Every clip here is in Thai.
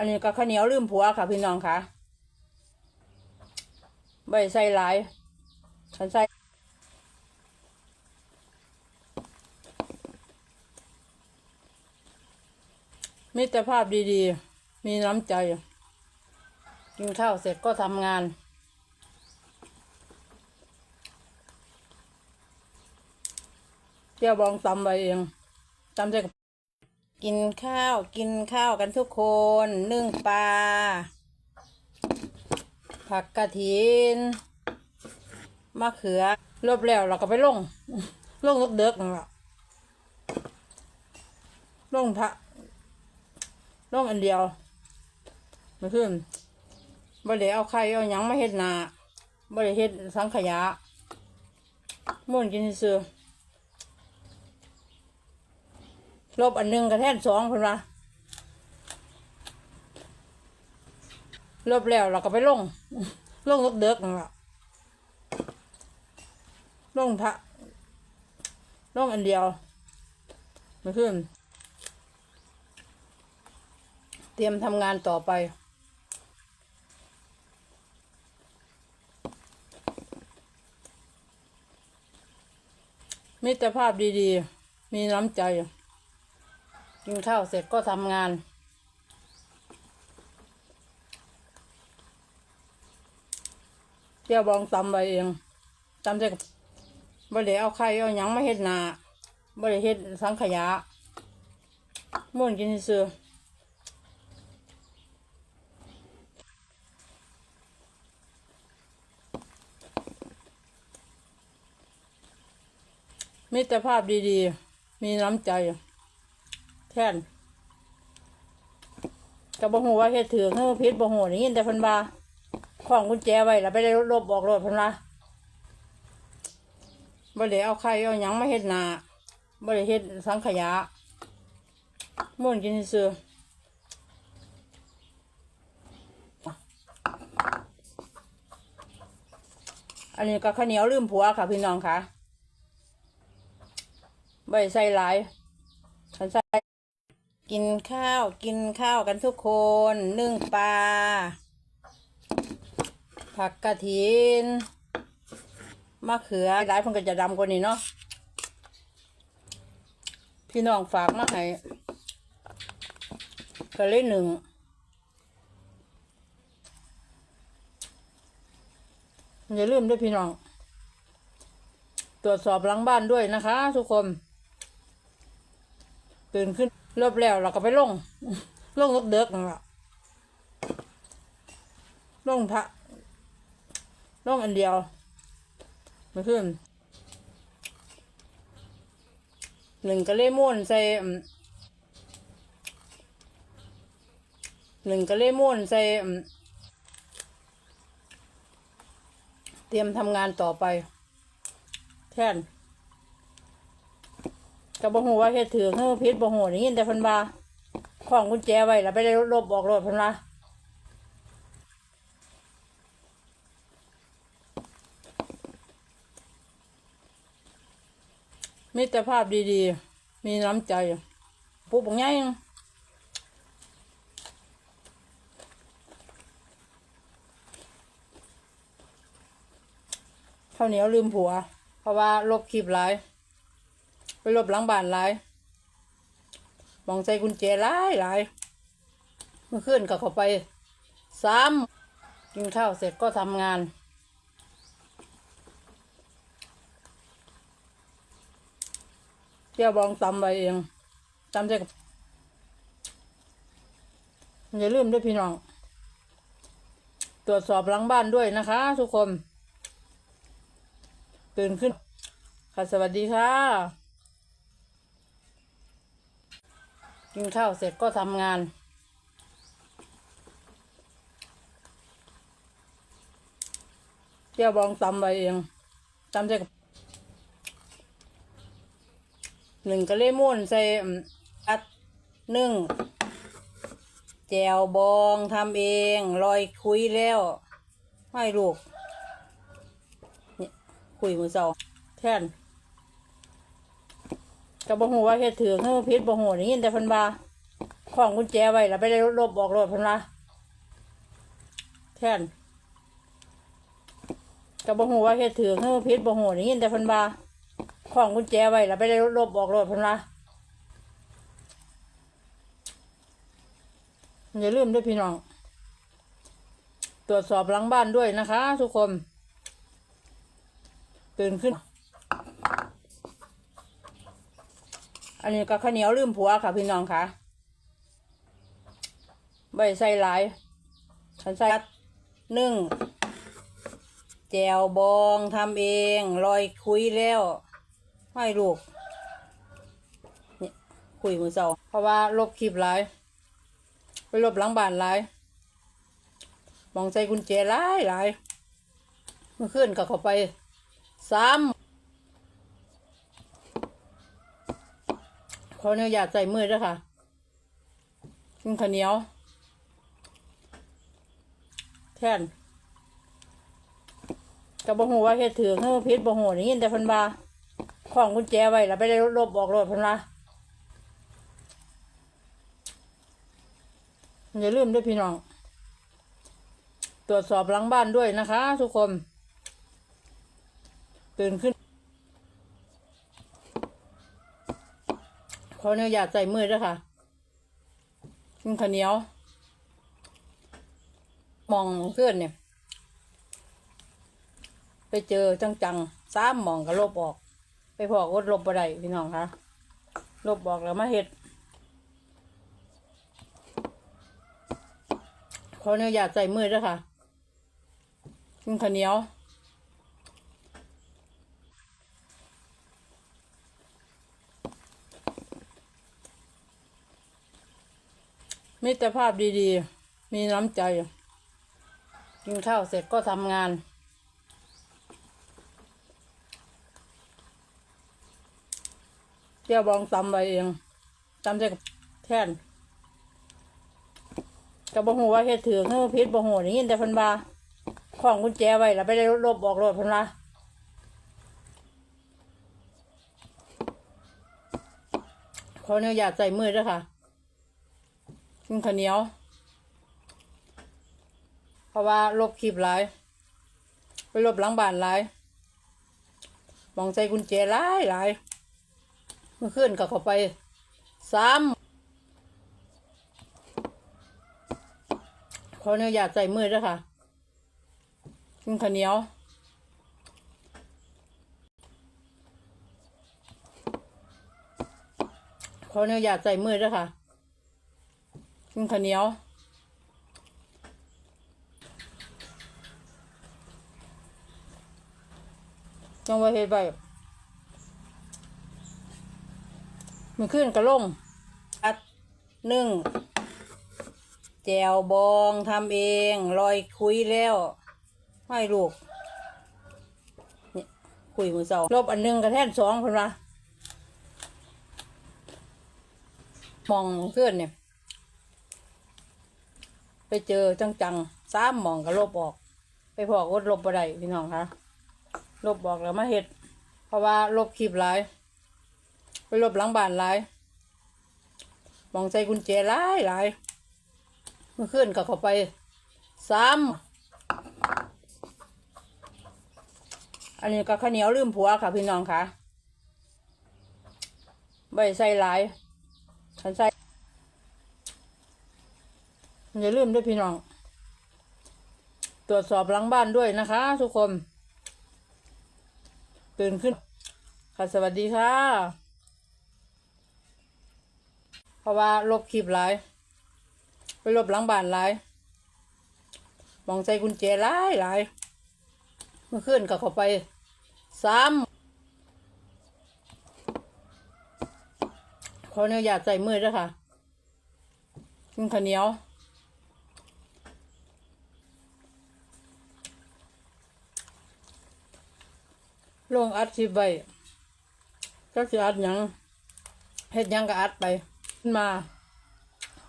อันนี้ก็ข้าวเหนียวลืมผัวค่ะพี่น้องค่ะใบใส่หลายฉันใส่มิตรภาพดีๆ มีน้ำใจ กินข้าวเสร็จก็ทำงาน เจ้าบองตำไปเองตำใส่กับ กินข้าวกินข้าวกันทุกคนนึ่งปลาผักกระถินมะเขือรบแล้วเราก็ไปลงลงลูกเด็กนั่นแหละลงพระลงอันเดียวม่ขึ้นบ่ได้เอาไข่เอาหยังมาเฮ็ดนาบ่ได้เฮ็ดสังขยาม่วนกินซื่อๆ ลบอันหนึ่งกระแทนสองเพิ่นว่าลบแล้วเราก็ไปลง ลงลูกเด็กนั่นละลงพระลงอันเดียวม่ขึ้น เตรียมทำงานต่อไปมิตรภาพดีๆ มีน้ำใจ กินข้าวเสร็จก็ทำงานเจ้าบองตำไปเองตำใส่กับบ่ได้เอาไข่เอาหยังมาเฮ็ดนาบ่ได้เฮ็ดสังขยาม่วนกินซื่อมิตรภาพดีๆ มีน้ำใจ แท่นกับ่ฮู้ว่าเฮ็ดถือเฮือพิษบ่ฮู้ได้ยินแต่เพิ่นว่าของกุญแจไว้แล้วไปได้ลบออกรถเพิ่นว่าบ่ได้เอาไข่เอาหยังมาเฮ็ดนาบ่ได้เฮ็ดสังขยาม่วนกินซื่ออันนี้ก็ข้าวเหนียวลืมผัวค่ะพี่น้องค่ะใบใส่หลาย กินข้าวกินข้าวกันทุกคนนึ่งปลาผักกระถินมะเขือหลายคนก็จะดำกว่านี้เนาะพี่น้องฝากมาให้ก็เลยหนึ่งอย่าลืมด้วยพี่น้อง ตรวจสอบหลังบ้านด้วยนะคะ ทุกคน ตื่นขึ้น รอบแล้วเราก็ไปลง ลงลูกเด็กนั่นแหละลงพระลงอันเดียวม่ขึ้นหนึ่งกะเล่ม่วนใส่หนึ่งกะเล่ม่วนใส่เตรียมทำงานต่อไปแท่น ก็บ่ฮู้ว่าเฮ็ดถือเฮือพิษบ่ฮู้ได้ยินแต่เพิ่นว่าของกุญแจไว้แล้วไปได้ลบออกรถเพิ่นว่ามิตรภาพดีๆ มีน้ำใจปุ๊บบักใหญ่นึงข้าวเหนียวลืมผัว เพราะว่าลบคลิปหลาย ไปหลบหลังบ้านหลายมองใส่กุญแจหลายหลายเมื่อคืนก็เข้าไปซ้ำกินข้าวเสร็จก็ทำงาน เจ้าบองตำไปเองตำใส่กับอย่าลืมด้วยพี่น้อง ตรวจสอบหลังบ้านด้วยนะคะ ทุกคน ตื่นขึ้น ค่ะ สวัสดีค่ะ กินข้าวเสร็จก็ทำงาน เจ้าบองตำไปเองตำใส่กับหนึ่งกะเล่ม่วนใส่อัดนึ่งแจวบองทำเองลอยคุยแล้วให้ลูกคุยมือเสาแท่น ก็บ่ฮู้ว่าเฮ็ดถือเฮือพิษบ่ฮู้ได้ยินแต่เพิ่นว่าของกุญแจไว้แล้วไปได้ลบออกรถเพันละแทนก็บ่ฮู้ว่าเฮ็ดถือเฮือผิดบ่ฮู้ได้ยินแต่เพิ่นว่าของกุญแจไว้แล้วไปได้ลบออกรถเพิ่นละอย่าลืมด้วยพี่น้อง ตรวจสอบหลังบ้านด้วยนะคะ ทุกคน ตื่นขึ้น อันนี้ก็ข้าวเหนียวลืมผัวค่ะพี่น้องค่ะใบใส่หลายฉันใส่นึ่งแจวบองทำเองลอยคุยแล้วให้ลูกนี่คุยมือเสาเพราะว่าลบคลิปหลาย ไปลบหลังบ้านหลาย มองใส่กุญแจหลายหลายเมื่อคืนก็เข้าไปสา ขออนุญาตใส่มือด้วยค่ะกินข้าวเหนียว แทนก็บ่ฮู้ว่าเฮ็ดถือเฮือผิดบ่ฮู้ได้ยินแต่พิ่นว่าของกุญแจไว้แล้วไปได้ลบออกรถพิ่นว่าอย่าลืมด้วยพี่น้อง ตรวจสอบหลังบ้านด้วยนะคะ ทุกคน ตื่นขึ้น ขออนุญาตใส่มือด้วยค่ะกินข้าวเหนียว มองเพื่อนเนี่ย ไปเจอจังๆซ้ำมองก็ลบออก ไปพอกดลบบ่ได้พี่น้องคะลบออกแล้วมาเห็ดขออนุญาตใส่มือด้วยค่ะกินข้าวเหนียว มิตรภาพดีๆ มีน้ำใจ กินข้าวเสร็จก็ทำงาน เจ้าบองตำไว้เองตำใส่แท่นก็บ่ฮู้ว่าเฮ็ดถือเฮือผิดบ่ฮู้ได้ยินแต่พิ่นว่าของกุญแจไว้แล้วไปได้ลบออกรถพิ่นว่าขออนุญาตใส่มือด้วยค่ะ กินข้าวเหนียว เพราะว่าลบคลิปหลาย ไปลบหลังบ้านหลายมองใส่กุญแจหลายหลายเมื่อคืนก็เข้าไปสามขออนุญาตใส่มือด้วยค่ะกินข้าวเหนียวขออนุญาตใส่มือด้วยค่ะ กินข้าวเหนียวจังว่าเฮ็ดไปมันขึ้นกระลงอัดนึ่งแจวบองทำเองลอยคุยแล้วให้ลูกนี่คุยมือเสาลบอันหนึงกระแทนสองคนละมองขึ้นเนี่ย ไปเจอจังๆซ้ำมองก็ลบออก ไปพอกดลบบ่ได้พี่น้องคะลบออกแล้วมาเฮ็ด เพราะว่าลบคลิปหลาย ไปลบหลังบ้านหลายมองใส่กุญแจหลายหลายเมื่อคืนก็เข้าไปซ้ำอันนี้ก็ข้าวเหนียวลืมผัวค่ะพี่น้องค่ะใบใส่หลายฉันใส่ อย่าลืมด้วยพี่น้อง ตรวจสอบหลังบ้านด้วยนะคะ ทุกคน ตื่นขึ้น ค่ะสวัสดีค่ะ เพราะว่าลบคลิปหลาย ไปลบหลังบ้านหลายมองใส่กุญแจหลายหลายเมื่อคืนก็เข้าไปสามขออนุญาตใส่มือด้วยค่ะกินข้าวเหนียว ลงอัดคลิปไว้ก็จะอัดหยังเฮ็ดหยังก็อัดไปขึ้นมา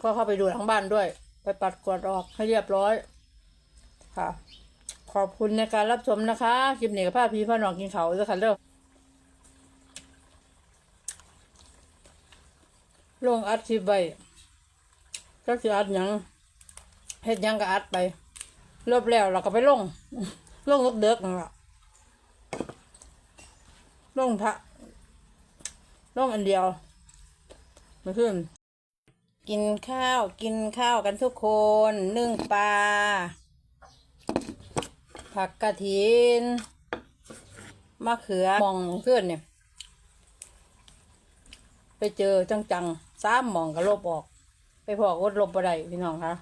ก็เข้าไปดูหลังบ้านด้วย ไปปัดกวาดออกให้เรียบร้อย ค่ะ ขอบคุณในการรับชมนะคะคลิปนี้กับพาพี่พ่อน้องกินเขาด้วยค่ะเด้อลงอัดคลิปไว้ก็สิอัดหยังเฮ็ดหยังก็อัดไปรอบแล้วเราก็ไปลงลงเด็กนั่นล่ะ ลงพระลงอันเดียวมาขึ้น กินข้าวกินข้าวกันทุกคน นึ่งปลา ผักกระถินมะเขือมองเพื่อนเนี่ย ไปเจอจังๆสามหมองก็ลบออก ไปพอกดลบบ่ได้พี่น้องคะ